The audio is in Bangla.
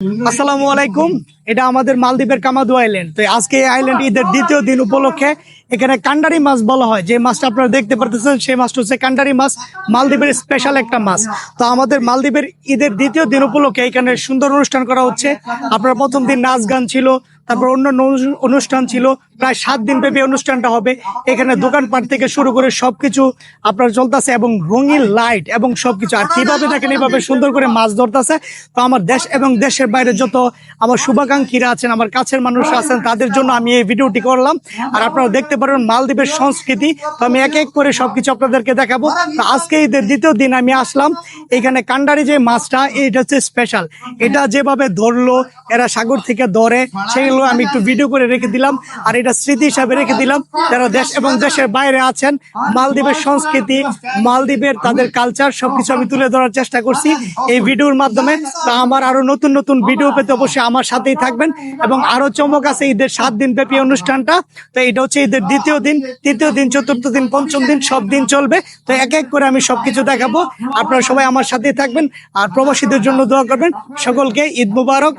আসসালামু আলাইকুম। এটা আমাদের মালদ্বীপের কামাদু আইল্যান্ড তো আজকে এই আইল্যান্ড ঈদের দ্বিতীয় দিন উপলক্ষে এখানে কান্ডারি মাছ বলা হয়। যে মাছটা আপনারা দেখতে পারতেছেন সেই মাছটা হচ্ছে কান্ডারি মাছ। মালদ্বীপের স্পেশাল একটা মাছ। তো আমাদের মালদ্বীপের ঈদের দ্বিতীয় দিন উপলক্ষে এখানে সুন্দর অনুষ্ঠান করা হচ্ছে। আপনার প্রথম দিন নাচ গান ছিল তারপর অন্যান্য অনু- অনুষ্ঠান ছিল। প্রায় সাত দিন ব্যাপী অনুষ্ঠানটা হবে। এখানে দোকানপাট থেকে শুরু করে সবকিছু আপনার চলতেছে এবং রঙিন লাইট এবং সবকিছু। আর কীভাবে দেখেন, এইভাবে সুন্দর করে মাছ ধরতেছে। তো আমার দেশ এবং দেশের বাইরে যত আমার শুভাকাঙ্ক্ষীরা আছেন, আমার কাছের মানুষ আছেন, তাদের জন্য আমি এই ভিডিওটি করলাম। আর আপনারা দেখতে পারেন মালদ্বীপের সংস্কৃতি। তো আমি এক এক করে সবকিছু আপনাদেরকে দেখাবো। তো আজকে ঈদের দ্বিতীয় দিন আমি আসলাম। এখানে কান্ডারি যে মাছটা এটা হচ্ছে স্পেশাল এটা যেভাবে ধরলো, এরা সাগর থেকে ধরে সেগুলো আমি একটু ভিডিও করে রেখে দিলাম। আর এটা স্মৃতি হিসাবে রেখে দিলাম। যারা দেশ এবং দেশের বাইরে আছেন, মালদ্বীপের সংস্কৃতি, মালদ্বীপের তাদের কালচার সবকিছু আমি তুলে ধরার চেষ্টা করছি এই ভিডিওর মাধ্যমে। তা আমার আরও নতুন নতুন ভিডিও পেতে অবশ্যই আমার সাথেই থাকবেন। এবং আরও চমক আছে ঈদের সাত দিন ব্যাপী অনুষ্ঠানটা। তো এটা হচ্ছে ঈদের দ্বিতীয় দিন। তৃতীয় দিন, চতুর্থ দিন, পঞ্চম দিন, সব দিন চলবে। তো এক এক করে আমি সবকিছু দেখাবো। আপনারা সবাই আমার সাথেই থাকবেন আর প্রবাসীদের জন্য দোয়া করবেন। সকলকে ঈদ মুবারক।